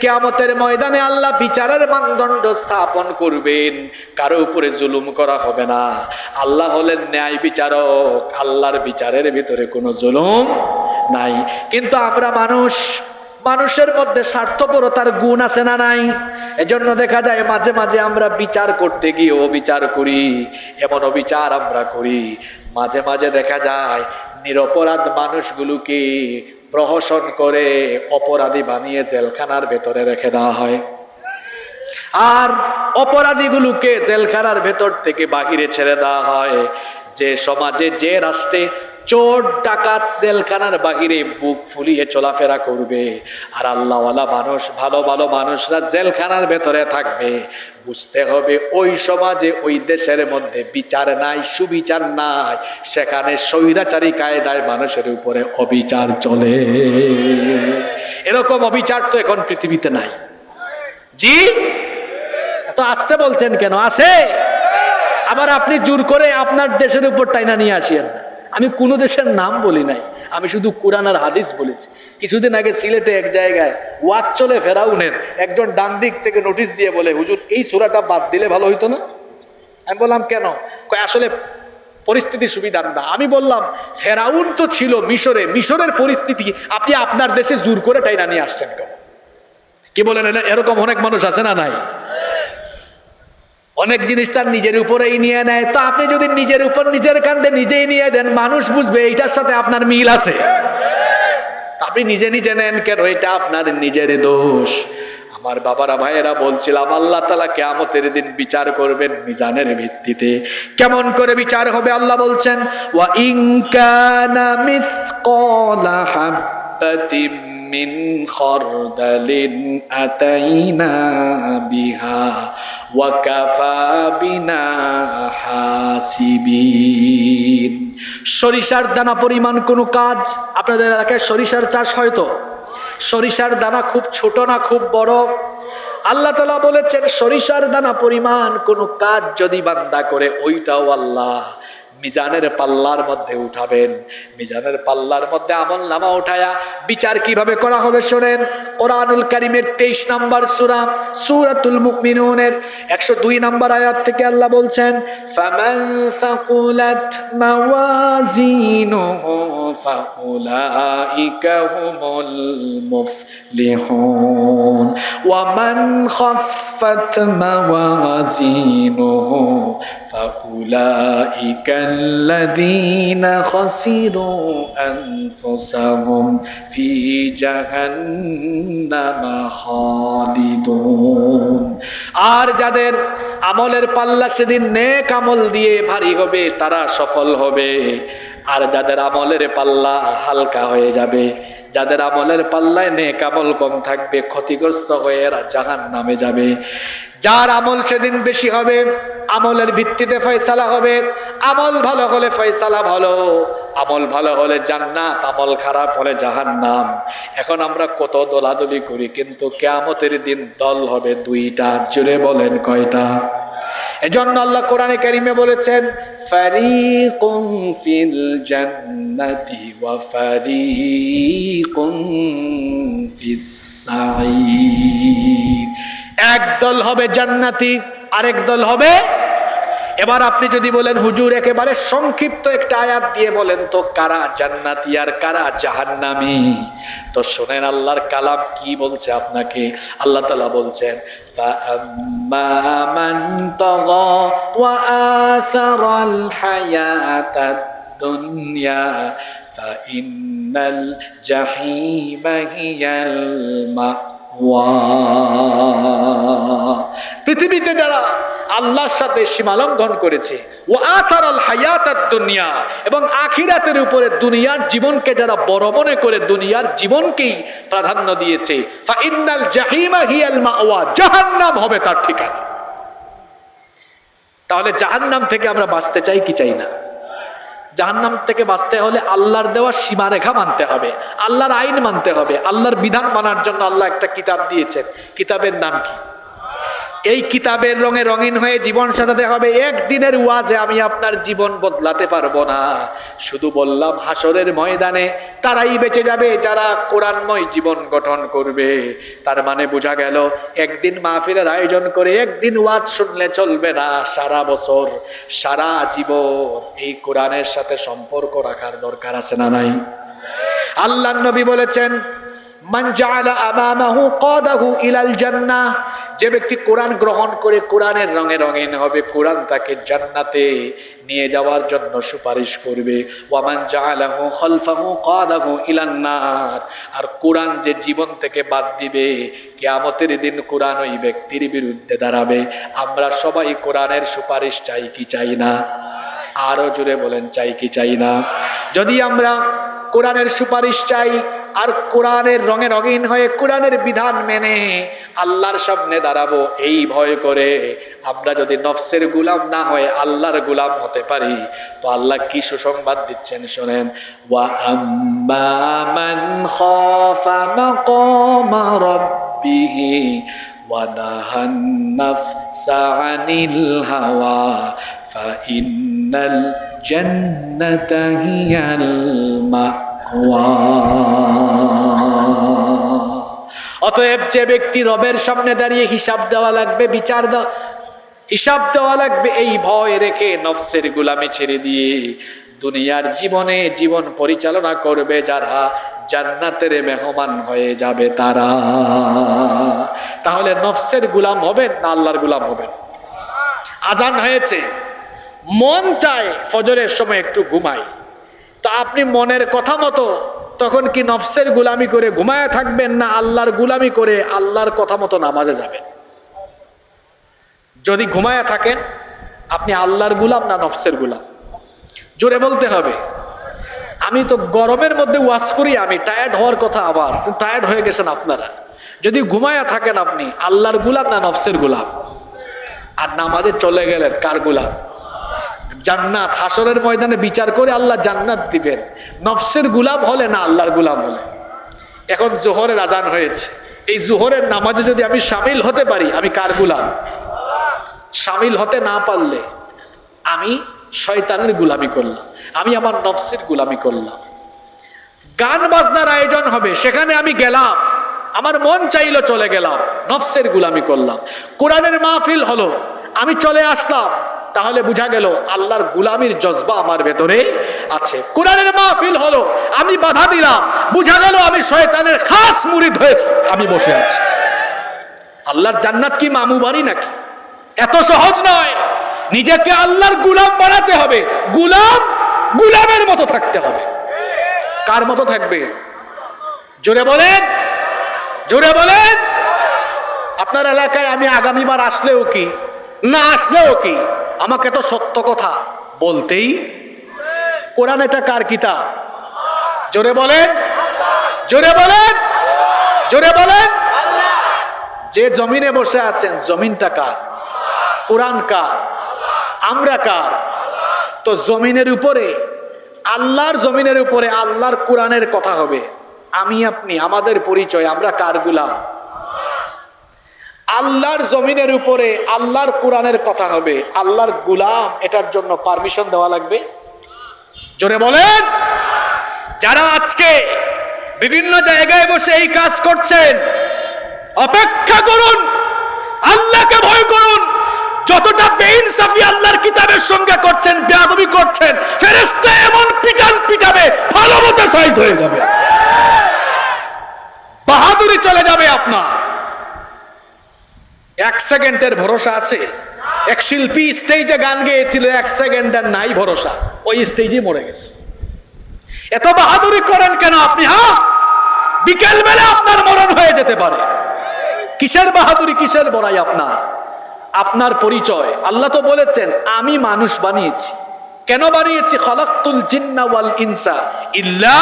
কেয়ামতের ময়দানে আল্লাহ বিচারের মানদণ্ড স্থাপন করবেন। কারও উপরে জুলুম করা হবে না। আল্লাহ হলেন ন্যায় বিচারক। আল্লাহর বিচারের ভিতরে কোনো জুলুম নাই। কিন্তু আমরা মানুষ, মানুষের মধ্যে স্বার্থপরতার গুণ আছে না নাই? এজন্য দেখা যায় মাঝে মাঝে আমরা বিচার করতে গিয়ে অবিচার করি, এমন অবিচার আমরা করি। মাঝে মাঝে দেখা যায় নিরপরাধ মানুষগুলোকে প্রহসন করে অপরাধী বানিয়ে জেলখানার ভেতরে রেখে দেওয়া হয়। আর অপরাধীগুলোকে জেলখানার ভেতর থেকে বাহিরে ছেড়ে দেওয়া হয়। যে সমাজে, যে রাষ্ট্রে চোর ডাকাত জেলখানার বাহিরে বুক ফুলিয়ে চলাফেরা করবে। আর আল্লাহওয়ালা মানুষ, ভালো ভালো মানুষরা জেলখানার ভেতরে থাকবে। বুঝতে হবে ওই সমাজে, ওই দেশের মধ্যে বিচার নাই, সুবিচার নাই। সেখানে স্বৈরাচারী কায়দায় মানুষের উপরে অবিচার চলে। এরকম অবিচার তো এখন পৃথিবীতে নাই। জি? তো আসতে বলছেন কেন? আছে? আবার আপনি জোর করে আপনার দেশের উপর টাইনা নিয়ে আসিয়েন না আমি কোনো দেশের নাম বলি নাই, আমি শুধু কোরআন আর হাদিস বলেছি। কিছুদিন আগে সিলেটে এক জায়গায় ওয়াজ চলে ফেরাউনের, একজন ডান দিক থেকে নোটিশ দিয়ে বলে, হুজুর, এই সুরাটা বাদ দিলে ভালো হইতো না? আমি বললাম, কেন? আসলে পরিস্থিতি সুবিধার না। আমি বললাম, ফেরাউন তো ছিল মিশরে, মিশরের পরিস্থিতি আপনি আপনার দেশে জোর করে টাইনা নিয়ে আসছেন কেন? কি বলেন, এরকম অনেক মানুষ আছে না নাই? অনেক জিনিস তার নিজের উপরেই নিয়ে নেয়। তো আপনি যদি নিজের উপর নিজের কান্দে নিজেই নিয়ে দেন, মানুষ বুঝবে এইটার সাথে আপনার মিল আছে। আপনি নিজে নিজে নেন কেন? এটা আপনার নিজের দোষ। আমার বাবারা, ভাইয়েরা, বলছিলাম, আল্লাহ তালা কেয়ামতের দিন বিচার করবেন মিজানের ভিত্তিতে। কেমন করে বিচার হবে আল্লাহ বলছেন, ওয়া ইনকানা মিথকালা হাব্বাতিম খরদালিন আতাইনা বিহা ওয়া কাফা বিনা হাসিবিন সরিষার দানা পরিমাণ কোনো কাজ? আপনাদের এলাকায় সরিষার চাষ হয়তো সরিষার দানা খুব ছোট না খুব বড়? আল্লাহ তালা বলেছেন, সরিষার দানা পরিমাণ কোনো কাজ যদি বান্দা করে, ওইটাও আল্লাহ। মিজানের পাল্লার মধ্যে উঠাবেন মিজানের পাল্লার মধ্যে আমল নামা উঠায়া বিচার কিভাবে করা হবে শোনেন কোরআনুল কারিমের তেইশ নাম্বার সুরা সুরাতুল মুমিনুনের একশো দুই নাম্বার আয়াত থেকে আল্লাহ বলছেন ফামান ফাকুলাত মাওয়াজিনুহু ফাউলাইকা হুমুল মুফলিহুন ওয়ামান খাফফাত মাওয়াজিনুহু فأولئك الذين خسروا أنفسهم في جهنم خالدون আর যাদের আমলের পাল্লা সেদিন নেক আমল দিয়ে ভারী হবে তারা সফল হবে আর যাদের আমলের পাল্লা হালকা হয়ে যাবে যাদের আমলের পাল্লায় নেক আমল কম থাকবে ক্ষতিগ্রস্ত হয়ে এরা জাহান নামে যাবে যার আমল সেদিন বেশি হবে আমলের ভিত্তিতে ফয়সালা হবে। আমল ভালো হলে ফয়সালা ভালো, আমল ভালো হলে জান্নাত, আমল খারাপ হলে জাহান্নাম। এখন আমরা কত দলাদলি করি, কিন্তু কেয়ামতের দিন দল হবে দুইটা জুড়ে বলেন কয়টা? এজন্য আল্লাহ কোরআনে কারিমে বলেছেন ফারিকুম ফিল জান্নাতি ওয়া ফারিকুম ফিস এক দল হবে জান্নাতি, আরেক দল হবে এবার আপনি যদি বলেন, হুজুর, একেবারে সংক্ষিপ্ত একটা আয়াত দিয়ে বলেন তো, কারা জান্নাতি আর কারা জাহান্নামি? তো শোনেন, আল্লাহর কালাম কি বলছে আপনাকে? আল্লাহ তালা বলছেন মা পৃথিবীতে যারা আল্লাহর সাথে সীমালঙ্ঘন করেছে। ও আথার আল হায়াত দুনিয়া। এবং আখিরাতের উপরে দুনিয়ার জীবনকে যারা বড় মনে করে দুনিয়ার জীবনকেই প্রাধান্য দিয়েছে। ফাইনাল জাহিমা হিয়াল মাওয়া। জাহান্নাম হবে তার ঠিকানা। তাহলে জাহান্নাম থেকে আমরা বাঁচতে চাই কি চাই না? জাহান্নাম থেকে বাঁচতে হলে আল্লাহর দেওয়া সীমারেখা মানতে হবে। আল্লাহর আইন মানতে হবে। আল্লাহর বিধান মানার জন্য আল্লাহ একটা কিতাব দিয়েছেন। কিতাবের নাম কি? এই কিতাবের রঙে রঙিন হয়ে জীবন সাজাতে হবে। একদিনের ওয়াজে আমি আপনার জীবন বদলাতে পারব না। শুধু বললাম হাসরের ময়দানে তারাই বেঁচে যাবে, যারা কোরআনময় জীবন গঠন করবে। তার মানে বোঝা গেল, একদিন মাহফিলের আয়োজন করে একদিন ওয়াজ শুনলে চলবে না সারা বছর। সারা জীবন এই কোরআনের সাথে সম্পর্ক রাখার দরকার আছে না নাই? আল্লাহ নবী বলেছেন যে ব্যক্তি কোরআন গ্রহণ করে কোরআনের রঙে রঙিন হবে, কোরআন তাকে জান্নাতে নিয়ে যাওয়ার জন্য সুপারিশ করবে। ওয়ামান খালফাহু আর কোরআন যে জীবন থেকে বাদ দিবে, কিয়ামতের দিন কোরআন ওই ব্যক্তির বিরুদ্ধে দাঁড়াবে। আমরা সবাই কোরআনের সুপারিশ চাই কি চাই না? আরও জুড়ে বলেন, চাই কি চাই না? যদি আমরা কোরআনের সুপারিশ চাই আর কোরআনের রঙে রঙিন হয়ে কোরআনের বিধান মেনে আল্লাহর সামনে দাঁড়াবো এই ভয় করে আমরা যদি নফসের গুলাম না হয়ে আল্লাহর গুলাম হতে পারি তো আল্লাহ কি সুসংবাদ দিচ্ছেন শোনেন ওয়া আম্মা মান খাফা মাকামা রাব্বিহি ونهى النفس عن الهوى فإن الجنة هي المأوى অতএব যে ব্যক্তি রবের সামনে দাঁড়িয়ে হিসাব দেওয়া লাগবে, বিচার হিসাব দেওয়া লাগবে, এই ভয় রেখে নফসের গুলামি ছেড়ে দিয়ে দুনিয়ার জীবনে জীবন পরিচালনা করবে যারা জান্নাতের মেহমান হয়ে যাবে তারা। তাহলে নফসের গুলাম হবেন না আল্লাহর গুলাম হবেন? আজান হয়েছে। মন চায় ফজরের সময় একটু ঘুমাই। তো আপনি মনের কথা মতো তখন কি নফসের গুলামি করে ঘুমায় থাকবেন না আল্লাহর গুলামি করে আল্লাহর কথা মতো নামাজে যাবেন? যদি ঘুমায় থাকেন, আপনি আল্লাহর গুলাম না নফসের গুলাম? জোরে বলতে হবে। আমি তো গরমের মধ্যে ওয়াশ করি, আমি টায়ার্ড হওয়ার কথা আবার টায়ার্ড হয়ে গেছেন আপনারা। যদি ঘুমায়া থাকেন আপনি, আল্লাহর গুলাম না নফসের গুলাম? আর নামাজে চলে গেলেন কার গুলাম? জান্নাত হাসরের ময়দানে বিচার করে আল্লাহ জান্নাত দিবেন। নফসের গুলাম হলে না আল্লাহর গুলাম হলে। এখন জোহরের আজান হয়েছে। এই জোহরের নামাজে যদি আমি সামিল হতে পারি, আমি কার গুলাম? সামিল হতে না পারলে আমি শয়তানের গুলামি করলাম। আমি আমার নফসের গুলামি করলাম। গান বাজনার আয়োজন হবে, সেখানে আমি গেলাম। আমার মন চাইলো চলে গেলাম, নফসের গুলামি করলাম। কোরআনের মাহফিল হলো, আমি চলে আসলাম। তাহলে বুঝা গেল আল্লাহর গুলামির জজবা আমার ভেতরে আছে। কোরআনের মাহফিল হলো, আমি বাধা দিলাম, বুঝা গেল আমি শয়তানের খাস মুরিদ হয়ে আমি বসে আছি। আল্লাহর জান্নাত কি মামু বাড়ি নাকি? এত সহজ নয়। নিজেকে আল্লাহর গুলাম বানাতে হবে, গুলাম গুলামের মতো থাকতে হবে। কার মতো থাকবে? জোরে বলেন জোরে বলেন। আপনার এলাকায় আমি আগামীবার আসলেও কি? না আসলেও কি? আমাকে তো সত্য কথা বলতেই কোরআন এটা কার কিতাব? জোরে বলেন। জোরে বলেন। জোরে বলেন। যে জমিনে বসে আছেন, জমিনটা কার? কোরআন কার? আমরা কার? তো জমিনের উপরে, আল্লাহর জমিনের উপরে আল্লাহর কোরআনের কথা হবে। আমি, আপনি, আমাদের পরিচয়, আমরা কার গুলাম? আল্লাহর জমিনের উপরে আল্লাহর কোরআনের কথা হবে। আল্লাহর গুলাম এটার জন্য পারমিশন দেওয়া লাগবে। জোরে বলেন। যারা আজকে বিভিন্ন জায়গায় বসে এই কাজ করছেন, অপেক্ষা করুন, আল্লাহকে ভয় করুন। যতটা বেইনসাফি আল্লাহর কিতাবের সঙ্গে করছেন, বেয়াদবি করছেন ফেরেস্তা এমন পিটান পিটাবে, ভালো মতো সাইজ হয়ে যাবে বাহাদুরি চলে যাবে আপনার এক সেকেন্ডের ভরসা আছে। এক শিল্পী স্টেজে গান গেয়েছিল, এক সেকেন্ডের নাই ভরসা। ওই স্টেজে মরে গেছে। এত বাহাদুরি করেন কেন আপনি হ্যাঁ বিকেল বেলা আপনার মরণ হয়ে যেতে পারে। কিসের বাহাদুরি, কিসের বড়াই আপনার? আপনার পরিচয়। আল্লাহ তো বলেছেন, আমি মানুষ বানিয়েছি। কেন বানিয়েছি? খলাক্তুল জিন্না ওয়াল ইনসা ইল্লা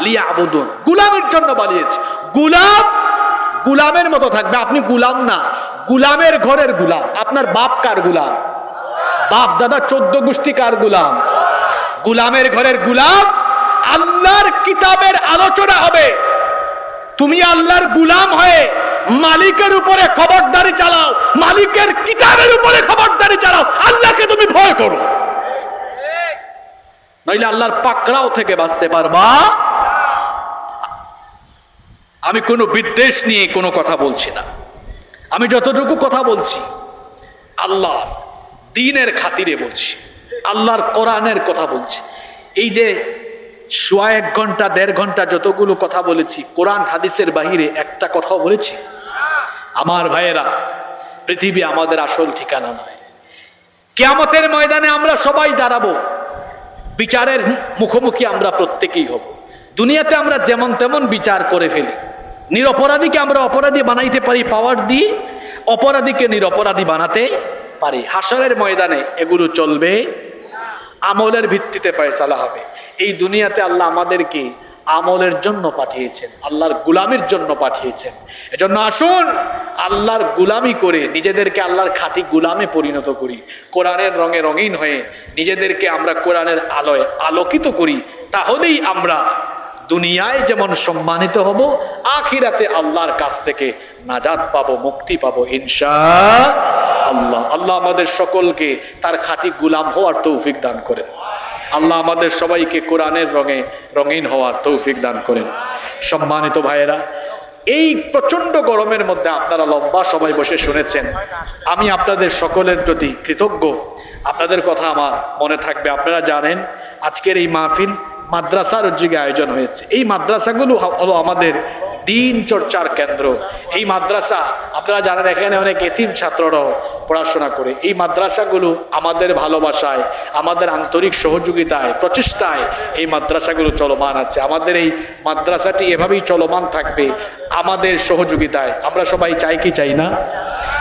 লিয়াবুদুন। গুলামের জন্য বানিয়েছি। গুলাম গুলামের মতো থাকবে। আপনি গুলাম না। গুলামের ঘরের গুলাম। আপনার বাপ কার গুলাম? বাপ, দাদা, চোদ্দ গোষ্ঠী কার গুলাম? গুলামের ঘরের গুলাম? আল্লাহর কিতাবের আলোচনা হবে। তুমি আল্লাহর গুলাম হয়ে মালিকের উপরে খবরদারি চালাও, মালিকের কিতাবের উপরে খবরদারি চালাও। আল্লাহকে তুমি ভয় করো। নইলে আল্লাহর পাকড়াও থেকে বাঁচতে পারবা। আমি কোনো বিদ্বেষ নিয়ে কোনো কথা বলছি না। আমি যতটুকু কথা বলছি, আল্লাহ দিনের খাতিরে বলছি, আল্লাহর কোরআনের কথা বলছি। এই যে সোয়া এক ঘণ্টা, দেড় ঘণ্টা যতগুলো কথা বলেছি, কোরআন হাদিসের বাহিরে একটা কথাও বলেছি? আমার ভাইয়েরা, পৃথিবী আমাদের আসল ঠিকানা নয়। কেয়ামতের ময়দানে আমরা সবাই দাঁড়াবো, বিচারের মুখোমুখি আমরা প্রত্যেকেই হব। দুনিয়াতে আমরা যেমন তেমন বিচার করে ফেলি। নিরপরাধীকে আমরা অপরাধী বানাইতে পারি পাওয়ার দিয়ে অপরাধীকে নিরপরাধী বানাতে পারি। হাসরের ময়দানে এগুলো চলবে, আমলের ভিত্তিতে ফয়সালা হবে। এই দুনিয়াতে আল্লাহ আমাদেরকে আমলের জন্য পাঠিয়েছেন, আল্লাহর গুলামির জন্য পাঠিয়েছেন। এজন্য আসুন, আল্লাহর গুলামি করে নিজেদেরকে আল্লাহর খাঁটি গুলামে পরিণত করি। কোরআনের রঙে রঙিন হয়ে নিজেদেরকে আমরা কোরআনের আলোয় আলোকিত করি, তাহলেই আমরা দুনিয়ায় যেমন সম্মানিত হব, আখিরাতে আল্লাহর কাছ থেকে নাজাদ পাবো, মুক্তি পাবো ইনশা আল্লাহ আল্লাহ আমাদের সকলকে তার খাঁটি গুলাম হওয়ার তৌফিক দান করেন। আল্লাহ আমাদের সবাইকে কোরআনের রঙে রঙিন হওয়ার তৌফিক দান করেন। সম্মানিত ভাইয়েরা, এই প্রচণ্ড গরমের মধ্যে আপনারা লম্বা সময় বসে শুনেছেন। আমি আপনাদের সকলের প্রতি কৃতজ্ঞ। আপনাদের কথা আমার মনে থাকবে, আপনারা জানেন, আজকের এই মাহফিল মাদ্রাসার উদ্যোগে আয়োজন হয়েছে। এই মাদ্রাসাগুলো হলো আমাদের দিন চর্চার কেন্দ্র। এই মাদ্রাসা, আপনারা জানেন এখানে অনেক এতিম ছাত্ররাও পড়াশোনা করে। এই মাদ্রাসাগুলো আমাদের ভালোবাসায়, আমাদের আন্তরিক সহযোগিতায়, প্রচেষ্টায় এই মাদ্রাসাগুলো চলমান আছে। আমাদের এই মাদ্রাসাটি এভাবেই চলমান থাকবে, আমাদের সহযোগিতায়। আমরা সবাই চাই কি চাই না?